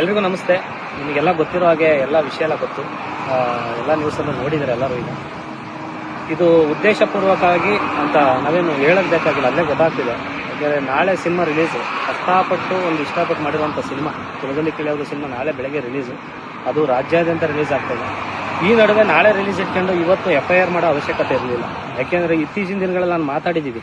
ಎಲ್ರಿಗೂ ನಮಸ್ತೆ. ನಿಮಗೆಲ್ಲ ಗೊತ್ತಿರೋ ಹಾಗೆ ಎಲ್ಲ ವಿಷಯ ಎಲ್ಲ ಗೊತ್ತು. ಎಲ್ಲ ನ್ಯೂಸನ್ನು ನೋಡಿದ್ದಾರೆ ಎಲ್ಲರೂ ಈಗ. ಇದು ಉದ್ದೇಶಪೂರ್ವಕವಾಗಿ ಅಂತ ನಾವೇನು ಹೇಳಬೇಕಾಗಿಲ್ಲ ಅಲ್ಲೇ ಗೊತ್ತಾಗ್ತಿದೆ. ಯಾಕಂದರೆ ನಾಳೆ ಸಿನಿಮಾ ರಿಲೀಸು ಕಷ್ಟಪಟ್ಟು ಒಂದು ಇಷ್ಟಪಟ್ಟು ಮಾಡಿರುವಂಥ ಸಿನಿಮಾ ಕುಲದಲ್ಲಿ ಕೇಳಿಯೋದು ಸಿನಿಮಾ ನಾಳೆ ಬೆಳಗ್ಗೆ ರಿಲೀಸು ಅದು ರಾಜ್ಯಾದ್ಯಂತ ರಿಲೀಸ್ ಆಗ್ತದೆ ಈ ನಡುವೆ ನಾಳೆ ರಿಲೀಸ್ ಇಟ್ಕೊಂಡು ಇವತ್ತು ಎಫ್ ಐ ಆರ್ ಮಾಡೋ ಅವಶ್ಯಕತೆ ಇರಲಿಲ್ಲ. ಯಾಕೆಂದರೆ ಇತ್ತೀಚಿನ ದಿನಗಳಲ್ಲಿ ನಾನು ಮಾತಾಡಿದ್ದೀವಿ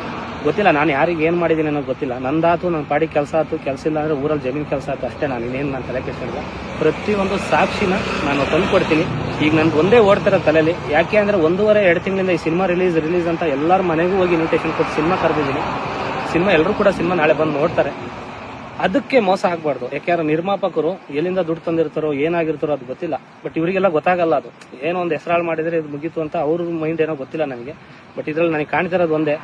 ಗೊತ್ತಿಲ್ಲ, ನಾನು ಯಾರಿಗೆ ಏನು ಮಾಡಿದ್ದೀನಿ ಅನ್ನೋದು ಗೊತ್ತಿಲ್ಲ. ನಂದಾತು ನನ್ನ ಪಾಡಿ ಕೆಲಸ ಆಯ್ತು, ಕೆಲಸ ಇಲ್ಲ ಅಂದರೆ ಊರಲ್ಲಿ ಜಮೀನು ಕೆಲಸ ಆಯ್ತು ಅಷ್ಟೇ, ನಾನು ಇನ್ನೇನು ನಾನು ತಲೆ ಪ್ರತಿ ಪ್ರತಿಯೊಂದು ಸಾಕ್ಷಿನ ನಾನು ತಂದು ಕೊಡ್ತೀನಿ. ಈಗ ನನ್ಗೆ ಒಂದೇ ಓಡ್ತಿರೋ ತಲೆಯಲ್ಲಿ ಯಾಕೆ ಅಂದರೆ ಒಂದೂವರೆ, ಎರಡು ತಿಂಗಳಿಂದ ಈ ಸಿನಿಮಾ ರಿಲೀಸ್ ರಿಲೀಸ್ ಅಂತ ಎಲ್ಲರ ಮನೆಗೂ ಹೋಗಿ ಇನ್ವಿಟೇಷನ್ ಕೊಟ್ಟು ಸಿನಿಮಾ ಕರೆದಿದ್ದೀನಿ. ಸಿನಿಮಾ ಎಲ್ಲರೂ ಕೂಡ ಸಿನಿಮಾ ನಾಳೆ ಬಂದು ನೋಡ್ತಾರೆ. ಅದಕ್ಕೆ ಮೋಸ ಆಗಬಾರ್ದು. ಯಾಕೆಂದ್ರೆ ನಿರ್ಮಾಪಕರು ಎಲ್ಲಿಂದ ದುಡ್ಡು ತಂದಿರ್ತಾರೋ, ಏನಾಗಿರ್ತಾರೋ ಅದು ಗೊತ್ತಿಲ್ಲ. ಬಟ್ ಇವರಿಗೆಲ್ಲ ಗೊತ್ತಾಗಲ್ಲ ಅದು. ಏನೋ ಒಂದು ಹೆಸರಾಳು ಮಾಡಿದ್ರೆ ಇದು ಮುಗೀತು ಅಂತ ಅವ್ರ ಮೈಂಡ್ ಏನೋ ಗೊತ್ತಿಲ್ಲ ನನಗೆ. ಬಟ್ ಇದ್ರಲ್ಲಿ ನನಗೆ ಕಾಣ್ತಿರೋದು ಒಂದೇ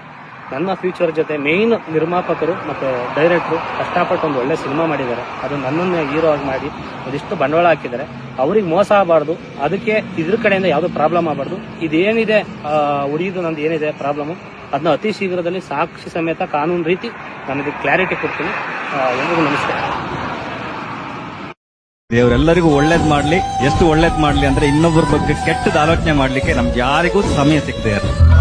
ನನ್ನ ಫ್ಯೂಚರ್ ಜೊತೆ ಮೇನ್ ನಿರ್ಮಾಪಕರು ಮತ್ತು ಡೈರೆಕ್ಟ್ರು ಕಷ್ಟಪಟ್ಟು ಒಂದು ಒಳ್ಳೆ ಸಿನಿಮಾ ಮಾಡಿದ್ದಾರೆ. ಅದು ನನ್ನನ್ನು ಹೀರೋ ಆಗಿ ಮಾಡಿ, ಒಂದಿಷ್ಟು ಬಂಡವಾಳ ಹಾಕಿದ್ದಾರೆ. ಅವ್ರಿಗೆ ಮೋಸ ಆಗಬಾರ್ದು. ಅದಕ್ಕೆ ಇದ್ರ ಕಡೆಯಿಂದ ಯಾವುದೋ ಪ್ರಾಬ್ಲಮ್ ಆಗಬಾರ್ದು. ಇದೇನಿದೆ? ಉಳಿದು ನಂದು ಏನಿದೆ ಪ್ರಾಬ್ಲಮ್ ಅದನ್ನ ಅತಿ ಶೀಘ್ರದಲ್ಲಿ ಸಾಕ್ಷಿ ಸಮೇತ ಕಾನೂನು ರೀತಿ ನನಗೆ ಕ್ಲಾರಿಟಿ ಕೊಡ್ತೀನಿ. ಎಲ್ಲರಿಗೂ ನಮಸ್ಕಾರ. ದೇವರೆಲ್ಲರಿಗೂ ಒಳ್ಳೇದ್ ಮಾಡ್ಲಿ. ಎಷ್ಟು ಒಳ್ಳೇದ್ ಮಾಡ್ಲಿ ಅಂದ್ರೆ ಇನ್ನೊಬ್ಬರ ಬಗ್ಗೆ ಕೆಟ್ಟದ ಆಲೋಚನೆ ಮಾಡ್ಲಿಕ್ಕೆ ನಮ್ಗೆ ಯಾರಿಗೂ ಸಮಯ ಸಿಗದೆ ಇರಲ್ಲ